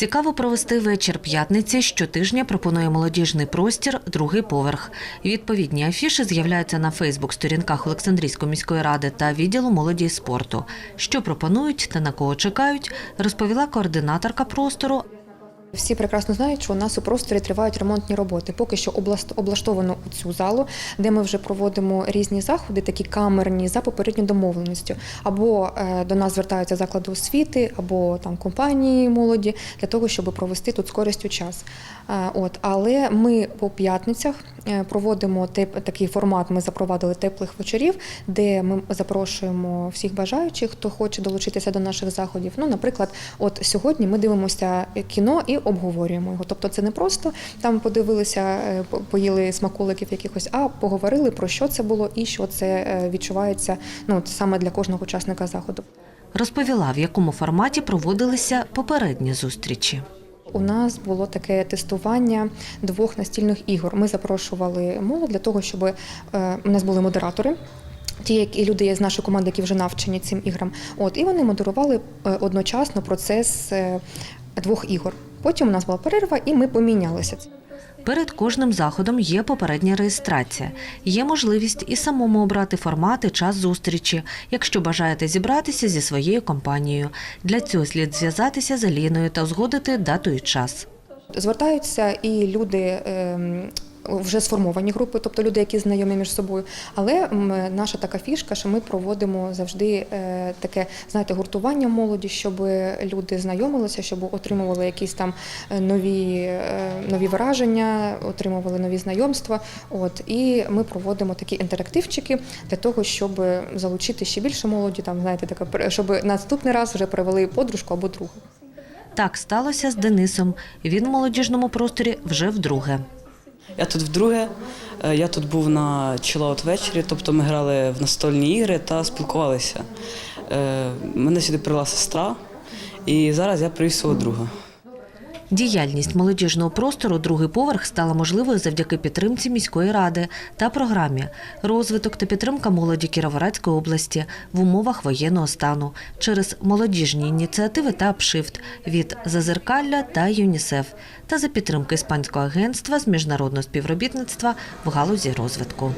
Цікаво провести вечір п'ятниці. Щотижня пропонує молодіжний простір другий поверх. Відповідні афіши з'являються на Фейсбук-сторінках Олександрійської міської ради та відділу молоді і спорту. Що пропонують та на кого чекають, розповіла координаторка простору Всі прекрасно знають, що у нас у просторі тривають ремонтні роботи. Поки що облаштовано цю залу, де ми вже проводимо різні заходи, такі камерні за попередньою домовленістю. Або е, до нас звертаються заклади освіти, або там компанії молоді для того, щоб провести тут з користю час. Е, От, але ми по п'ятницях проводимо теп- такий формат. Ми запровадили теплих вечорів, де ми запрошуємо всіх бажаючих, хто хоче долучитися до наших заходів. Ну, наприклад, от сьогодні ми дивимося кіно і обговорюємо його. Тобто, це не просто там подивилися, е, поїли смаколиків якихось, а поговорили про що це було і що це е, відчувається ну саме для кожного учасника заходу. розповіла, в якому форматі проводилися попередні зустрічі. У нас було таке тестування двох настільних ігор. Ми запрошували молодь для того, щоб е, у нас були модератори. Ті, які люди є з нашої команди, які вже навчені цим іграм. От і вони модерували е, одночасно процес е, двох ігор. Потім у нас була перерва, і ми помінялися. Перед кожним заходом є попередня реєстрація. Є можливість і самому обрати формат і час зустрічі, якщо бажаєте зібратися зі своєю компанією. Для цього слід зв'язатися з Аліною та узгодити дату і час. Звертаються і люди. Вже сформовані групи, тобто люди, які знайомі між собою. Але наша така фішка, що ми проводимо завжди е, таке, знаєте, гуртування молоді, щоб люди знайомилися, щоб отримували якісь там е, нові, е, нові враження, отримували нові знайомства. От і ми проводимо такі інтерактивчики для того, щоб залучити ще більше молоді. Там знаєте, таке, щоб наступний раз вже привели подружку або друга. Так сталося з Денисом. Він в молодіжному просторі вже вдруге. Я тут вдруге. Е, Я тут був на чилаут вечорі, тобто ми грали в настольні ігри та спілкувалися. Е, Мене сюди привела сестра, і зараз я привіз свого друга. Діяльність молодіжного простору другий поверх стала можливою завдяки підтримці міської ради та програмі розвиток та підтримка молоді Кіровоградської області в умовах воєнного стану через молодіжні ініціативи та апшифт від Зазеркалля та ЮНІСЕФ та за підтримки іспанського агентства з міжнародного співробітництва в галузі розвитку.